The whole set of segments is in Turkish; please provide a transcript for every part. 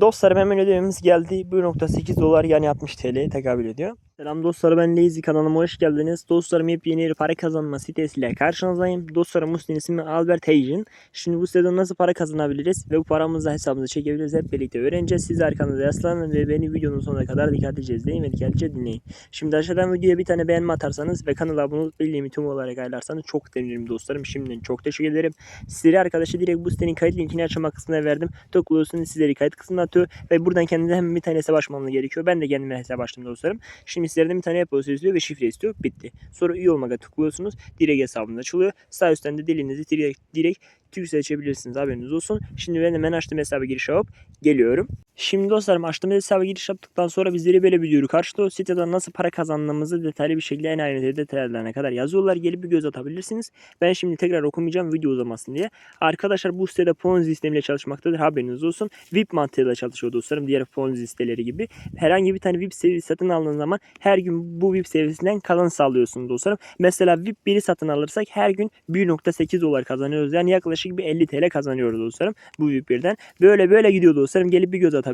Dostlarım hemen ödememiz geldi. 1.8 dolar yani 60 TL'ye tekabül ediyor. Selam dostlar ben Lazy kanalıma hoş geldiniz. Dostlarım yepyeni para kazanma sitesiyle karşınızdayım. Dostlarım bu sitenin ismi Albert Heijin. Şimdi bu siteden nasıl para kazanabiliriz ve bu paramızla hesabımıza çekebiliriz hep birlikte öğreneceğiz. Siz arkanıza yaslanın ve beni videonun sonuna kadar dikkatlice izleyin ve dikkatlice dinleyin. Şimdi aşağıdan videoya bir tane beğenme atarsanız ve kanala abone olup bildiğimi tüm olarak ayarlarsanız çok sevinirim dostlarım. Şimdiden çok teşekkür ederim. Sizleri arkadaşlar direkt bu sitenin kayıt linkini açma kısmına verdim. Tıklıyorsunuz sizleri kayıt kısmına atıyor ve buradan kendinize hemen bir tane hesap açmanız gerekiyor. Ben de kendime hesap açtım dostlarım. Şimdi sizlerden bir tane e-posta istiyor ve şifre istiyor. Bitti. Sonra üye olmaya tıklıyorsunuz. Direkt hesabınız açılıyor. Sağ üstten de dilinizi direkt, direkt Türkçe açabilirsiniz haberiniz olsun. Şimdi ben hemen açtım hesabı giriş yapıp geliyorum. Şimdi dostlarım açtığımız hesabı giriş yaptıktan sonra bizleri böyle bir duyuru karşılıyor. Siteden nasıl para kazandığımızı detaylı bir şekilde en ayrıntılı detaylarına kadar yazıyorlar. Gelip bir göz atabilirsiniz. Ben şimdi tekrar okumayacağım video uzamasın diye. Arkadaşlar bu sitede Ponzi sistemiyle çalışmaktadır. Haberiniz olsun. VIP mantığıyla çalışıyor dostlarım. Diğer Ponzi siteleri gibi. Herhangi bir tane VIP seviyesi satın aldığınız zaman her gün bu VIP seviyesinden kalan sağlıyorsunuz dostlarım. Mesela VIP 1'i satın alırsak her gün 1.8 dolar kazanıyoruz. Yani yaklaşık bir 50 TL kazanıyoruz dostlarım bu VIP 1'den. Böyle böyle gidiyor dostlarım. Gelip bir göz atabilirsiniz.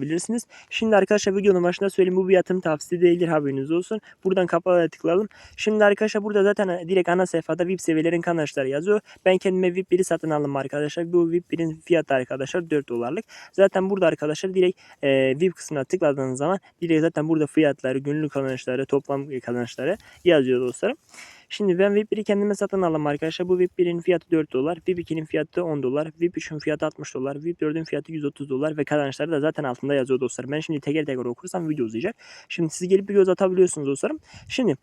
Şimdi arkadaşlar videonun başında söyleyeyim bu bir yatırım tavsiyesi değildir haberiniz olsun. Buradan kapalı tıklayalım. Şimdi arkadaşlar burada zaten direkt ana sayfada VIP seviyelerin kanalları yazıyor. Ben kendime VIP 1'i satın aldım arkadaşlar. Bu VIP 1'in fiyatı arkadaşlar 4 dolarlık. Zaten burada arkadaşlar direkt e, VIP kısmına tıkladığınız zaman direkt zaten burada fiyatları, günlük kazançları, toplam kazançları yazıyor dostlarım. Şimdi ben VIP 1'i kendime satın aldım arkadaşlar. Bu VIP 1'in fiyatı 4 dolar. VIP 2'nin fiyatı 10 dolar. VIP 3'ün fiyatı 60 dolar. VIP 4'ün fiyatı 130 dolar. Ve kazançları da zaten altında yazıyor dostlar. Ben şimdi teker teker okursam video uzayacak. Şimdi siz gelip bir göz atabiliyorsunuz dostlarım. Şimdi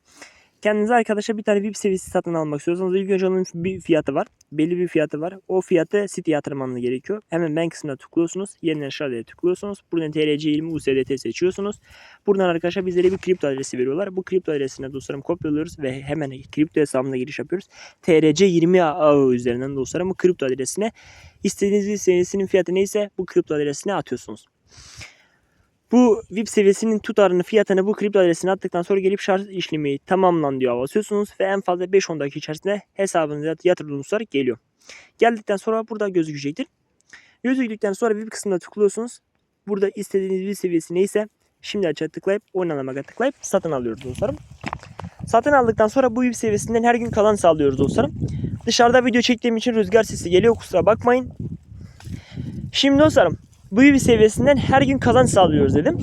kendinize arkadaşlar bir tane VIP seviyesi satın almak istiyorsanız ilk önce onun bir fiyatı var. Belli bir fiyatı var. O fiyatı siteye yatırmanız gerekiyor. Hemen ben kısmına tıklıyorsunuz. Yeniden aşağıya tıklıyorsunuz. Buradan TRC20 USDT seçiyorsunuz. Buradan arkadaşlar bizlere bir kripto adresi veriyorlar. Bu kripto adresine dostlarım kopyalıyoruz ve hemen kripto hesabına giriş yapıyoruz. TRC20 ağı üzerinden dostlarım bu kripto adresine istediğiniz seviyesinin fiyatı neyse bu kripto adresine atıyorsunuz. VIP seviyesinin tutarını fiyatını bu kripto adresine attıktan sonra gelip şart işlemi tamamlan diyor basıyorsunuz ve en fazla 5-10 dakika içerisinde hesabınıza yatırdığınız tutar geliyor. Geldikten sonra burada gözükecektir. Gözüktükten sonra VIP kısmına tıklıyorsunuz. Burada istediğiniz bir seviyesi neyse şimdi açığa tıklayıp oynanamaga tıklayıp satın alıyoruz dostlarım. Satın aldıktan sonra bu VIP seviyesinden her gün kalan sağlıyoruz dostlarım. Dışarıda video çektiğim için rüzgar sesi geliyor kusura bakmayın. Şimdi dostlarım bu VIP seviyesinden her gün kazanç sağlıyoruz dedim.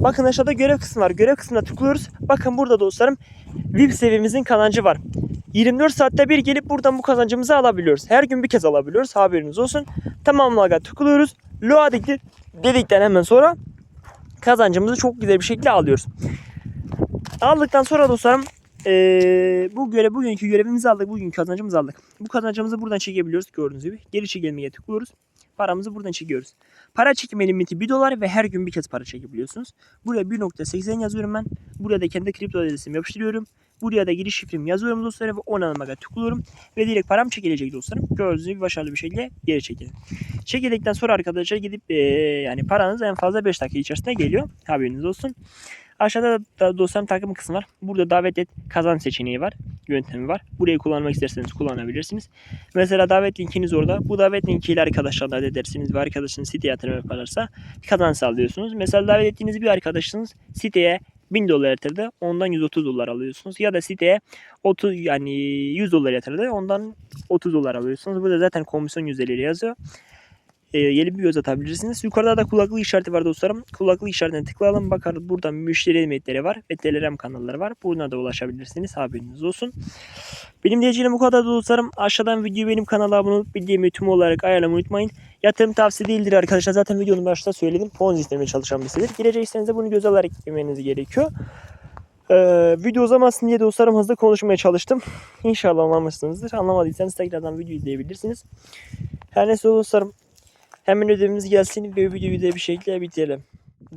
Bakın aşağıda görev kısmı var. Görev kısmına tıklıyoruz. Bakın burada dostlarım VIP seviyemizin kazancı var. 24 saatte bir gelip buradan bu kazancımızı alabiliyoruz. Her gün bir kez alabiliyoruz. Haberiniz olsun. Tamamlaga tıklıyoruz. Loadiktir dedikten hemen sonra kazancımızı çok güzel bir şekilde alıyoruz. Aldıktan sonra dostlarım ee, bu görev bugünkü görevimizi aldık. Bugün kazancımızı aldık. Bu kazancımızı buradan çekebiliyoruz gördüğünüz gibi. Geri çekilmeye tıklıyoruz. Paramızı buradan çekiyoruz. Para çekme limiti 1 dolar ve her gün bir kez para çekebiliyorsunuz. Buraya 1.80 yazıyorum ben. Buraya da kendi kripto adresimi yapıştırıyorum. Buraya da giriş şifremi yazıyorum dostlarım ve onanmaga tıklıyorum. Ve direkt param çekilecek dostlarım. Gördüğünüz gibi başarılı bir şekilde geri çekildi. Çekildikten sonra arkadaşlar gidip ee, yani paranız en fazla 5 dakika içerisinde geliyor. Haberiniz olsun. Aşağıda da dostlarım takım kısmı var. Burada davet et kazan seçeneği var. Yöntemi var. Burayı kullanmak isterseniz kullanabilirsiniz. Mesela davet linkiniz orada. Bu davet linkiyle arkadaşlarla edersiniz ve arkadaşınız siteye yatırım yaparlarsa kazanç sağlıyorsunuz. Mesela davet ettiğiniz bir arkadaşınız siteye 1000 dolar yatırdı. Ondan 130 dolar alıyorsunuz. Ya da siteye 30 yani 100 dolar yatırdı. Ondan 30 dolar alıyorsunuz. Burada zaten komisyon yüzdeleri yazıyor e, yeni bir göz atabilirsiniz. Yukarıda da kulaklık işareti var dostlarım. Kulaklık işaretine tıklayalım. Bakalım burada müşteri hizmetleri var ve Telegram kanalları var. Buna da ulaşabilirsiniz. Haberiniz olsun. Benim diyeceğim bu kadar dostlarım. Aşağıdan videoyu benim kanala abone olup bildiğimi tüm olarak ayarlamayı unutmayın. Yatırım tavsiye değildir arkadaşlar. Zaten videonun başında söyledim. Ponzi sistemine çalışan bir sitedir. Girecekseniz de bunu göz alarak girmeniz gerekiyor. Ee, video uzamasın diye dostlarım hızlı konuşmaya çalıştım. İnşallah anlamışsınızdır. Anlamadıysanız tekrardan video izleyebilirsiniz. Her neyse dostlarım Hemen ödevimiz gelsin ve videoyu da bir şekilde bitirelim.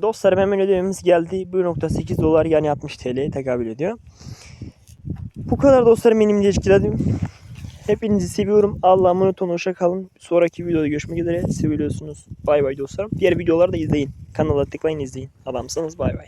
Dostlarım hemen ödevimiz geldi. 1.8 dolar yani 60 TL'ye tekabül ediyor. Bu kadar dostlarım benim ilişkilerim. Hepinizi seviyorum. Allah'a emanet olun. Hoşça kalın. Sonraki videoda görüşmek üzere. Seviyorsunuz. Bay bay dostlarım. Diğer videoları da izleyin. Kanala tıklayın izleyin. Adamsınız. Bay bay.